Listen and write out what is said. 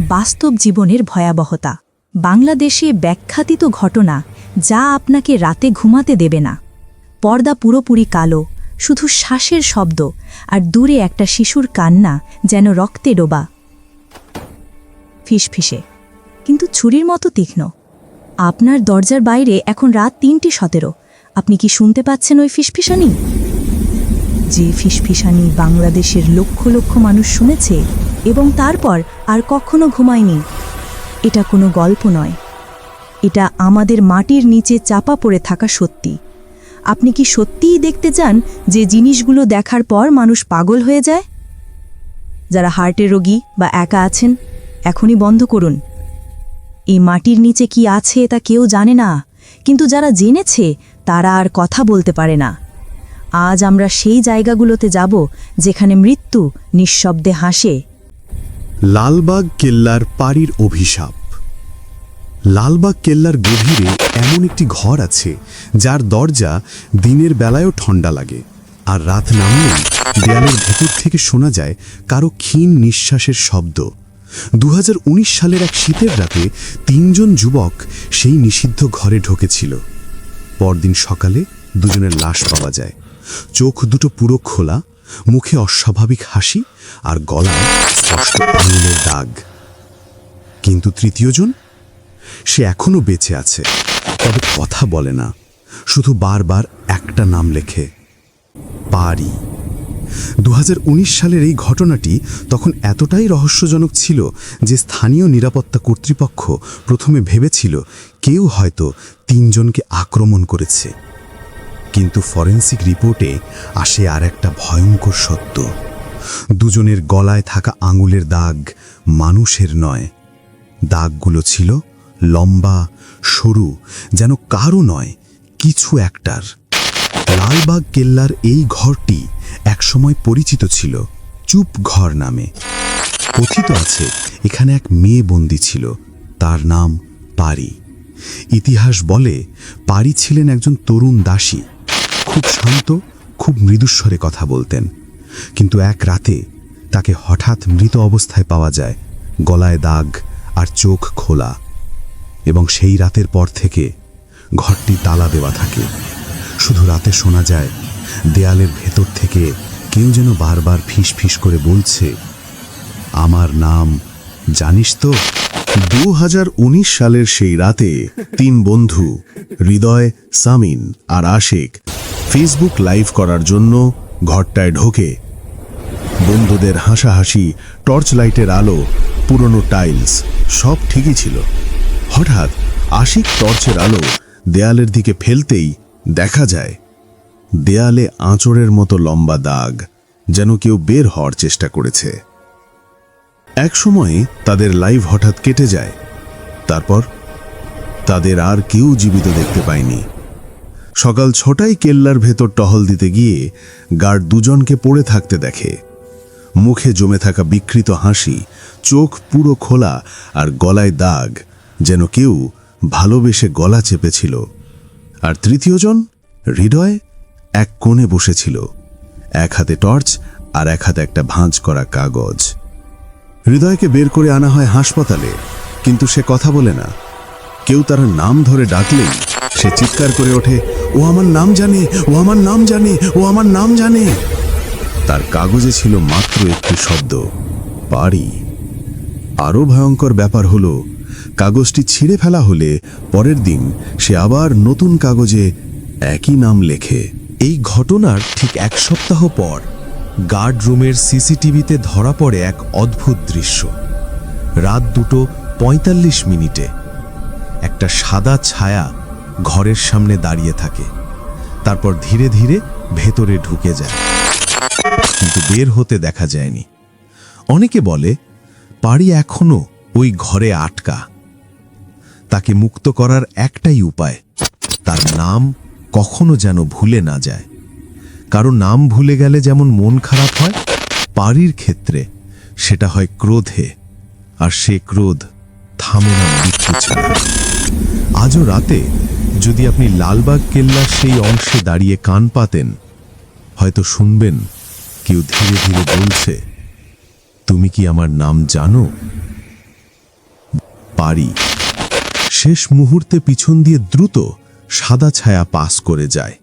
বাস্তব জীবনের ভয়াবহতা। বাংলাদেশে ব্যাখ্যাতিত ঘটনা যা আপনাকে রাতে ঘুমাতে দেবে না। পর্দা পুরোপুরি কালো, শুধু শ্বাসের শব্দ আর দূরে একটা শিশুর কান্না যেন রক্তে ডোবা। ফিসফিসে, কিন্তু ছুরির মতো তীক্ষ্ণ। আপনার দরজার বাইরে এখন রাত তিনটি সতেরো। আপনি কি শুনতে পাচ্ছেন ওই ফিসফিসানি? যে ফিসফিসানি বাংলাদেশের লক্ষ লক্ষ মানুষ শুনেছে এবং তারপর আর কখনো ঘুমায়নি। এটা কোনো গল্প নয়। এটা আমাদের মাটির নিচে চাপা পড়ে থাকা সত্যি। আপনি কি সত্যিই দেখতে চান যে জিনিসগুলো দেখার পর মানুষ পাগল হয়ে যায়? যারা হার্টের রোগী বা একা আছেন, এখনই বন্ধ করুন। এই মাটির নিচে কি আছে তা কেউ জানে না, কিন্তু যারা জেনেছে, তারা আর কথা বলতে পারে না। আজ আমরা সেই জায়গাগুলোতে যাব, যেখানে মৃত্যু নিঃশব্দে হাসে। লালবাগ কেল্লার পাড়ির অভিশাপ। লালবাগ কেল্লার গভীরে এমন একটি ঘর আছে, যার দরজা দিনের বেলায়ও ঠান্ডা লাগে, আর রাত নামলেই দেয়ালের ভেতর থেকে শোনা যায় কারও ক্ষীণ নিঃশ্বাসের শব্দ। দু হাজার উনিশ সালের এক শীতের রাতে তিনজন যুবক সেই নিষিদ্ধ ঘরে ঢোকেছিল। পরদিন সকালে দুজনের লাশ পাওয়া যায়। চোখ দুটো পুরো খোলা মুখে অস্বাভাবিক হাসি আর গলায় স্পষ্ট আঙুলের দাগ। কিন্তু তৃতীয়জন সে এখনও বেঁচে আছে, তবে কথা বলে না, শুধু বারবার একটা নাম লেখে, পারি। দু হাজার উনিশ সালের এই ঘটনাটি তখন এতটাই রহস্যজনক ছিল যে স্থানীয় নিরাপত্তা কর্তৃপক্ষ প্রথমে ভেবেছিল কেউ হয়তো তিনজনকে আক্রমণ করেছে। কিন্তু ফরেন্সিক রিপোর্টে আসে আর একটা ভয়ঙ্কর সত্য। দুজনের গলায় থাকা আঙুলের দাগ মানুষের নয়। দাগগুলো ছিল লম্বা, সরু, যেন কারও নয়, কিছু একটার। লালবাগ কেল্লার এই ঘরটি একসময় পরিচিত ছিল, চুপ ঘর নামে। কথিত আছে, এখানে এক মেয়ে বন্দি ছিল, তার নাম পারি। ইতিহাস বলে, পারি ছিলেন একজন তরুণ দাসী খুব শান্ত, খুব মৃদুস্বরে কথা বলতেন। কিন্তু এক রাতে তাকে হঠাৎ মৃত অবস্থায় পাওয়া যায়, গলায় দাগ আর চোখ খোলা। এবং সেই রাতের পর থেকে ঘরটি তালা দেওয়া থাকে। শুধু রাতে শোনা যায়, দেয়ালের ভেতর থেকে কেউ যেন বারবার ফিস ফিস করে বলছে, আমার নাম জানিস তো? দু হাজার উনিশ সালের সেই রাতে তিন বন্ধু, হৃদয়, সামিন আর আশেক ফেসবুক লাইভ করার জন্য ঘরটায় ঢোকে। বন্ধুদের হাসাহাসি টর্চ লাইটের আলো, পুরনো টাইলস সব ঠিকই ছিল। হঠাৎ আশিক টর্চের আলো দেয়ালের দিকে ফেলতেই দেখা যায়, দেয়ালে আঁচড়ের মতো লম্বা দাগ যেন কেউ বের হওয়ার চেষ্টা করেছে। এক সময়ে তাদের লাইভ হঠাৎ কেটে যায়। তারপর তাদের আর কেউ জীবিত দেখতে পায়নি। সকাল ছটায় কেল্লার ভেতর টহল দিতে গিয়ে গার্ড দুজনকে পড়ে থাকতে দেখে। মুখে জমে থাকা বিকৃত হাসি, চোখ পুরো খোলা আর গলায় দাগ, যেন কেউ ভালোবেসে গলা চেপেছিল। আর তৃতীয়জন হৃদয় এক কোণে বসেছিল, এক হাতে টর্চ আর এক হাতে একটা ভাঁজ করা কাগজ। হৃদয়কে বের করে আনা হয় হাসপাতালে, কিন্তু সে কথা বলে না। কেউ তার নাম ধরে ডাকলেই সে চিৎকার করে ওঠে, ও আমার নাম জানে, ও আমার নাম জানে, ও আমার নাম জানে। তার কাগজে ছিল মাত্র একটি শব্দ পারি আরও ভয়ঙ্কর ব্যাপার হলো, কাগজটি ছিঁড়ে ফেলা হলে পরের দিন সে আবার নতুন কাগজে একই নাম লেখে। এই ঘটনার ঠিক এক সপ্তাহ পর গার্ড রুমের সিসিটিভিতে ধরা পড়ে এক অদ্ভুত দৃশ্য। রাত দুটো পঁয়তাল্লিশ মিনিটে। একটা সাদা ছায়া ঘরের সামনে দাঁড়িয়ে থাকে। তারপর ধীরে ধীরে ভেতরে ঢুকে যায়। কিন্তু বের হতে দেখা যায়নি। অনেকে বলে, পাড়ি এখনও ওই ঘরে আটকা। তাকে মুক্ত করার একটাই উপায়, তার নাম কখনো যেন ভুলে না যায়। কারও নাম ভুলে গেলে যেমন মন খারাপ হয় পারির ক্ষেত্রে সেটা হয় ক্রোধে। আর সে ক্রোধ থামে না, মৃত্যু ছাড়া। আজও রাতে যদি আপনি লালবাগ কেল্লার সেই অংশে দাঁড়িয়ে কান পাতেন, হয়তো শুনবেন কেউ ধীরে ধীরে বলছে, তুমি কি আমার নাম জানো? পারি শেষ মুহূর্তে পিছন দিয়ে দ্রুত সাদা ছায়া পাস করে যায়।